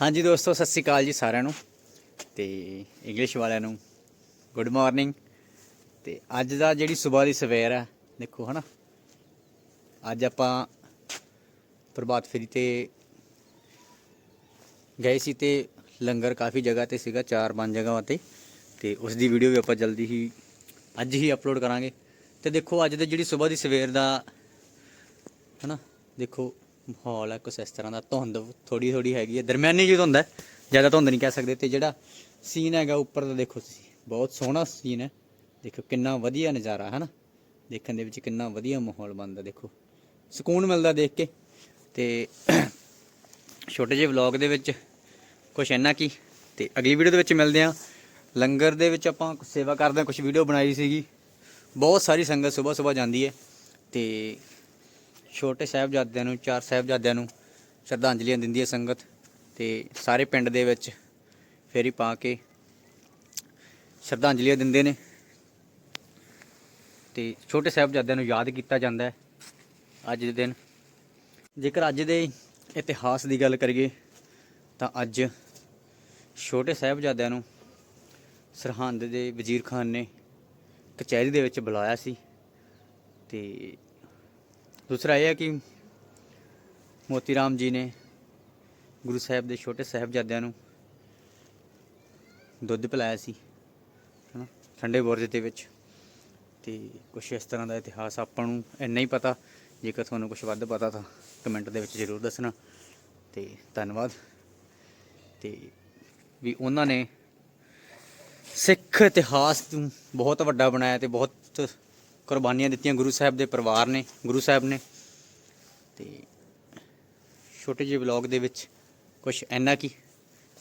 ਹਾਂਜੀ ਦੋਸਤੋ, ਸਤਿ ਸ੍ਰੀ ਅਕਾਲ ਜੀ ਸਾਰਿਆਂ ਨੂੰ ਤੇ ਇੰਗਲਿਸ਼ ਵਾਲਿਆਂ ਨੂੰ। ਗੁੱਡ ਮਾਰਨਿੰਗ ਤੇ ਅੱਜ ਦਾ ਜਿਹੜੀ ਸਵੇਰ ਦੀ ਸਵੇਰ ਹੈ ਦੇਖੋ ਹਨਾ। ਅੱਜ ਆਪਾਂ ਪ੍ਰਭਾਤ ਫੇਰੀ ਤੇ ਗਏ ਸੀ ਤੇ ਲੰਗਰ ਕਾਫੀ ਜਗ੍ਹਾ ਤੇ ਸੀਗਾ, ਚਾਰ ਪੰਜ ਜਗ੍ਹਾਵਾਂ ਤੇ। ਤੇ ਉਸ ਦੀ ਵੀਡੀਓ ਵੀ ਆਪਾਂ ਜਲਦੀ ਹੀ, ਅੱਜ ਹੀ ਅਪਲੋਡ ਕਰਾਂਗੇ। ਤੇ ਦੇਖੋ, ਅੱਜ ਦੇ ਜਿਹੜੀ ਸਵੇਰ ਦੀ ਸਵੇਰ ਦਾ, ਹਨਾ, ਦੇਖੋ ਮਾਹੌਲ ਹੈ ਕੁਛ ਇਸ ਤਰ੍ਹਾਂ ਦਾ ਧੁੰਦ ਥੋੜੀ ਥੋੜੀ ਹੈਗੀ ਹੈ ਦਰਮਿਆਨੀ ਜਿਹੀ ਧੁੰਦ ਹੈ ਜ਼ਿਆਦਾ ਧੁੰਦ ਨਹੀਂ ਕਹਿ ਸਕਦੇ। ਤੇ ਜਿਹੜਾ ਸੀਨ ਹੈਗਾ ਉੱਪਰ ਦਾ ਦੇਖੋ ਤੁਸੀਂ, ਬਹੁਤ ਸੋਹਣਾ ਸੀਨ ਹੈ ਦੇਖੋ ਕਿੰਨਾ ਵਧੀਆ ਨਜ਼ਾਰਾ ਹੈ ਨਾ ਦੇਖਣ ਦੇ ਵਿੱਚ ਕਿੰਨਾ ਵਧੀਆ ਮਾਹੌਲ ਬਣਦਾ, ਦੇਖੋ। ਸਕੂਨ ਮਿਲਦਾ ਦੇਖ ਕੇ। ਤੇ ਛੋਟੇ ਜਿਹੇ ਵਲੌਗ ਦੇ ਵਿੱਚ ਕੁਛ ਇੰਨਾ ਕੀ? ਤੇ ਅਗਲੀ ਵੀਡੀਓ ਦੇ ਵਿੱਚ ਮਿਲਦੇ ਆ ਲੰਗਰ ਦੇ ਵਿੱਚ ਆਪਾਂ ਕੁਛ ਸੇਵਾ ਕਰਦੇ ਆ ਕੁਝ ਵੀਡੀਓ ਬਣਾਈ ਸੀਗੀ। ਬਹੁਤ ਸਾਰੀ ਸੰਗਤ ਸਵੇਰ ਸਵੇਰ ਜਾਂਦੀ ਹੈ। ਤੇ ਛੋਟੇ ਸਾਹਿਬਜ਼ਾਦਿਆਂ ਨੂੰ, ਚਾਰ ਸਾਹਿਬਜ਼ਾਦਿਆਂ ਨੂੰ ਸ਼ਰਧਾਂਜਲੀਆਂ ਦਿੰਦੀ ਹੈ ਸੰਗਤ ਤੇ ਸਾਰੇ ਪਿੰਡ ਦੇ ਵਿੱਚ ਫੇਰੀ ਪਾ ਕੇ ਸ਼ਰਧਾਂਜਲੀਆਂ ਦਿੰਦੇ ਨੇ। ਤੇ ਛੋਟੇ ਸਾਹਿਬਜ਼ਾਦਿਆਂ ਨੂੰ ਯਾਦ ਕੀਤਾ ਜਾਂਦਾ ਹੈ ਅੱਜ ਦੇ ਦਿਨ। ਜੇਕਰ ਅੱਜ ਦੇ ਇਤਿਹਾਸ ਦੀ ਗੱਲ ਕਰੀਏ ਤਾਂ ਅੱਜ ਛੋਟੇ ਸਾਹਿਬਜ਼ਾਦਿਆਂ ਨੂੰ ਸਰਹੰਦ ਦੇ ਵਜ਼ੀਰ ਖਾਨ ਨੇ ਕਚਹਿਰੀ ਦੇ ਵਿੱਚ ਬੁਲਾਇਆ ਸੀ ਤੇ ਦੂਸਰਾ ਇਹ ਹੈ ਕਿ ਮੋਤੀ ਰਾਮ ਜੀ ਨੇ ਗੁਰੂ ਸਾਹਿਬ ਦੇ ਛੋਟੇ ਸਾਹਿਬਜ਼ਾਦਿਆਂ ਨੂੰ ਦੁੱਧ ਪਿਲਾਇਆ ਸੀ, ਹਨਾ, ਠੰਡੇ ਬੁਰਜ ਦੇ ਵਿੱਚ। ਤੇ ਕੁਛ ਇਸ ਤਰ੍ਹਾਂ ਦਾ ਇਤਿਹਾਸ ਆਪਾਂ ਨੂੰ ਇੰਨਾ ਹੀ ਪਤਾ, ਜੇਕਰ ਤੁਹਾਨੂੰ ਕੁਝ ਵੱਧ ਪਤਾ ਤਾਂ ਕਮੈਂਟ ਦੇ ਵਿੱਚ ਜ਼ਰੂਰ ਦੱਸਣਾ। ਤੇ ਧੰਨਵਾਦ। ਤੇ ਵੀ ਉਹਨਾਂ ਨੇ ਸਿੱਖ ਇਤਿਹਾਸ ਨੂੰ ਬਹੁਤ ਵੱਡਾ ਬਣਾਇਆ ਤੇ ਬਹੁਤ ਕੁਰਬਾਨੀਆਂ ਦਿੱਤੀਆਂ ਗੁਰੂ ਸਾਹਿਬ ਦੇ ਪਰਿਵਾਰ ਨੇ, ਗੁਰੂ ਸਾਹਿਬ ਨੇ। ਤੇ ਛੋਟੇ ਜਿਹੇ ਵਲੌਗ ਦੇ ਵਿੱਚ ਕੁਝ ਇੰਨਾ ਕੀ।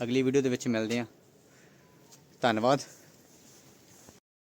ਅਗਲੀ ਵੀਡੀਓ ਦੇ ਵਿੱਚ ਮਿਲਦੇ ਹਾਂ। ਧੰਨਵਾਦ।